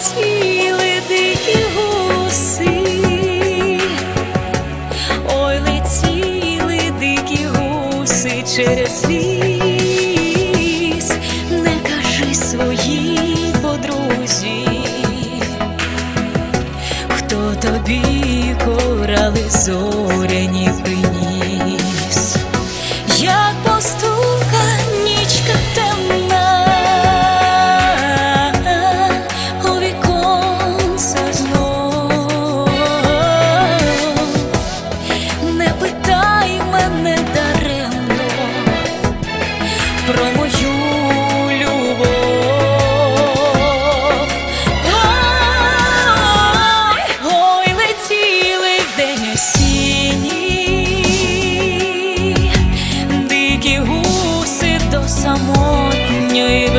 летіли дикі гуси, ой, летіли дикі гуси через ліс, не кажи своїй подрузі, хто тобі корали зоряні осінній,